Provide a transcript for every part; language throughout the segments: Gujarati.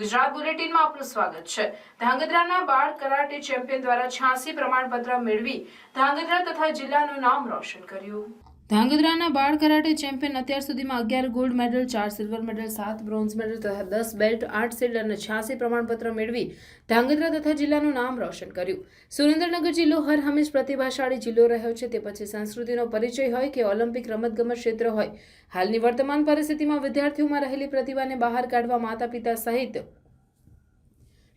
ગુજરાત બુલેટિનમાં આપનું સ્વાગત છે. ધાંગધ્રાના બાળ કરાટે ચેમ્પિયન દ્વારા છ્યાસી પ્રમાણપત્ર મેળવી ધાંગધ્રા તથા જિલ્લાનું નામ રોશન કર્યું. ધાંગધ્રાના બાળ કરાટે ચેમ્પિયન અત્યાર સુધીમાં અગિયાર ગોલ્ડ મેડલ, ચાર સિલ્વર મેડલ, સાત બ્રોન્ઝ મેડલ તથા દસ બેલ્ટ, આઠ સિલ્ડ અને છ્યાસી પ્રમાણપત્ર મેળવી ધાંગધ્રા તથા જિલ્લાનું નામ રોશન કર્યું. સુરેન્દ્રનગર જિલ્લો હર હંમેશ પ્રતિભાશાળી જિલ્લો રહ્યો છે. તે પછી સંસ્કૃતિનો પરિચય હોય કે ઓલિમ્પિક રમતગમત ક્ષેત્ર હોય. હાલની વર્તમાન પરિસ્થિતિમાં વિદ્યાર્થીઓમાં રહેલી પ્રતિભાને બહાર કાઢવા માતા પિતા સહિત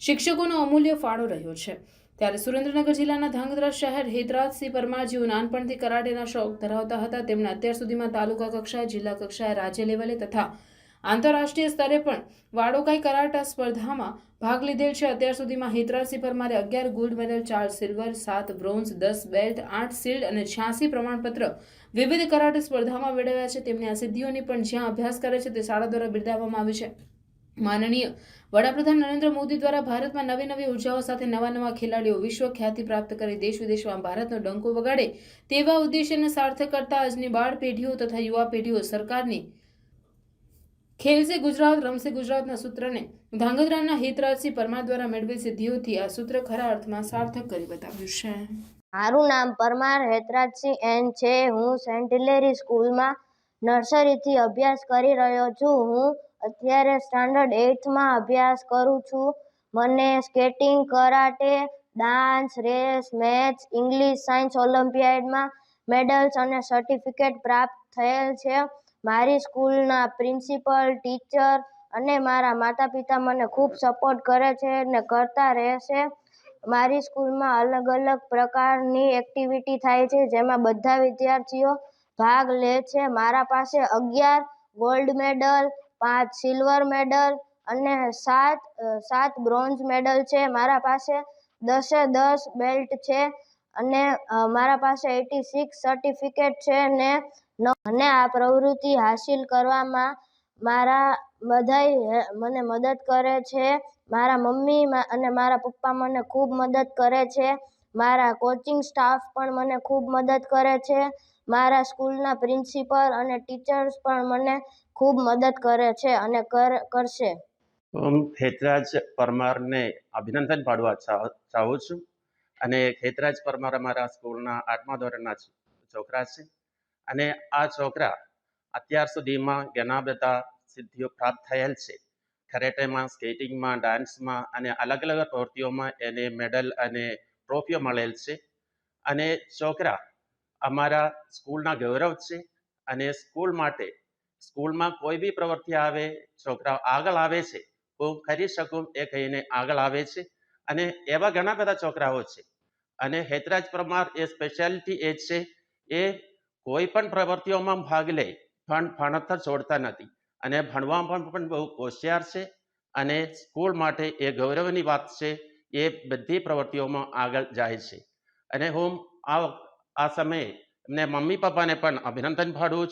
શિક્ષકોનો અમૂલ્ય ફાળો રહ્યો છે. ત્યારે સુરેન્દ્રનગર જિલ્લાના ધાંગધ્રા શહેર હેતરાજસિંહ પરમાર જેઓ નાનપણથી કરાટેના શોખ ધરાવતા હતા. તેમણે અત્યાર સુધીમાં તાલુકા કક્ષાએ, જિલ્લા કક્ષાએ રાજ્ય લેવલે તથા આંતરરાષ્ટ્રીય સ્તરે પણ વાડોકાઈ કરાટા સ્પર્ધામાં ભાગ લીધેલ છે. અત્યાર સુધીમાં હેતરાજસિંહ પરમારે અગિયાર ગોલ્ડ મેડલ, ચાર સિલ્વર, સાત બ્રોન્ઝ, દસ બેલ્ટ, આઠ શિલ્ડ અને છ્યાસી પ્રમાણપત્ર વિવિધ કરાટે સ્પર્ધામાં મેળવ્યા છે. તેમની આ સિદ્ધિઓની પણ જ્યાં અભ્યાસ કરે છે તે શાળા દ્વારા બિરદાવવામાં આવી છે. માનનીય વડાપ્રધાન નરેન્દ્ર મોદી દ્વારા ભારતમાં નવી નવી ઉર્જાઓ સાથે નવા નવા ખેલાડીઓ વિશ્વ ખ્યાતિ પ્રાપ્ત કરી દેશ વિદેશમાં ભારતનો ડંકો વગાડે તેવા ઉદ્દેશ્યને સાર્થક કરતા આજની બાળ પેઢીઓ તથા યુવા પેઢીઓ સરકારની ખેલસે ગુજરાત રમશે ગુજરાતના સૂત્રને ધાંગધ્રાના હિતરાજસિંહ પરમાર દ્વારા મેળવેલ સિદ્ધિઓથી આ સૂત્ર ખરા અર્થમાં સાર્થક કરી બતાવ્યું છે. મારું નામ પરમાર હેતરાજસિંહ એન છે. હું સેન્ટ હિલેરી સ્કૂલમાં નર્સરીથી અભ્યાસ કરી રહ્યો છું. હું અત્યારે સ્ટાન્ડર્ડ એઇથમાં અભ્યાસ કરું છું. મને skating karate dance race maths English science ઓલિમ્પિયાડમાં medals અને સર્ટિફિકેટ પ્રાપ્ત થયેલ છે. મારી સ્કૂલના પ્રિન્સિપલ ટીચર અને મારા માતા પિતા મને ખૂબ સપોર્ટ કરે છે અને કરતા રહેશે. મારી સ્કૂલમાં અલગ અલગ પ્રકારની એક્ટિવિટી થાય છે, જેમાં બધા વિદ્યાર્થીઓ ભાગ લે છે. મારા પાસે અગિયાર ગોલ્ડ મેડલ પાંચ સિલ્વર મેડલ અને સાત સાત બ્રોન્ઝ મેડલ છે મારા પાસે. દસે દસ બેલ્ટ છે અને મારા પાસે એટી સિક્સ સર્ટિફિકેટ છે ને અને આ પ્રવૃત્તિ હાસિલ કરવામાં મારા બધાય મને મદદ કરે છે. મારા મમ્મી અને મારા પપ્પા મને ખૂબ મદદ કરે છે. મારા કોચિંગ સ્ટાફ પણ મને ખૂબ મદદ કરે છે. મારા સ્કૂલના પ્રિન્સિપલ અને ટીચર્સ પણ મને ખૂબ મદદ કરે છે અને કર, કરશે. હું ખેતરાજ પરમારને અભિનંદન પાડવા ચાહું છું અને ખેતરાજ પરમાર અમારા સ્કૂલના આઠમા ધોરણના છોકરા છે અને આ છોકરા અત્યાર સુધીમાં ઘણા બધા સિદ્ધિઓ પ્રાપ્ત થયેલ છે. કરેટેમાં સ્કેટિંગમાં, ડાન્સમાં અને અલગ અલગ પ્રવૃત્તિઓમાં એને મેડલ અને ટ્રોફીઓ મળેલ છે અને છોકરા અમારા સ્કૂલના ગૌરવ છે અને સ્કૂલ માટે સ્કૂલમાં કોઈ બી પ્રવૃત્તિ આવે, છોકરાઓ આગળ આવે છે, હું કરી શકું એ કહીને આગળ આવે છે. અને એવા ઘણા બધા છોકરાઓ છે. અને હેતરાજ પરમાર એ સ્પેશિયાલિટી એ છે, એ કોઈ પણ પ્રવૃત્તિઓમાં ભાગ લે, પણ ભણતર છોડતા નથી. અને ભણવામાં પણ બહુ હોશિયાર છે અને સ્કૂલ માટે એ ગૌરવની વાત છે, એ બધી પ્રવૃત્તિઓમાં આગળ જાય છે. અને હું આ આ સમયે એમને મમ્મી પપ્પાને પણ અભિનંદન પાડું છું.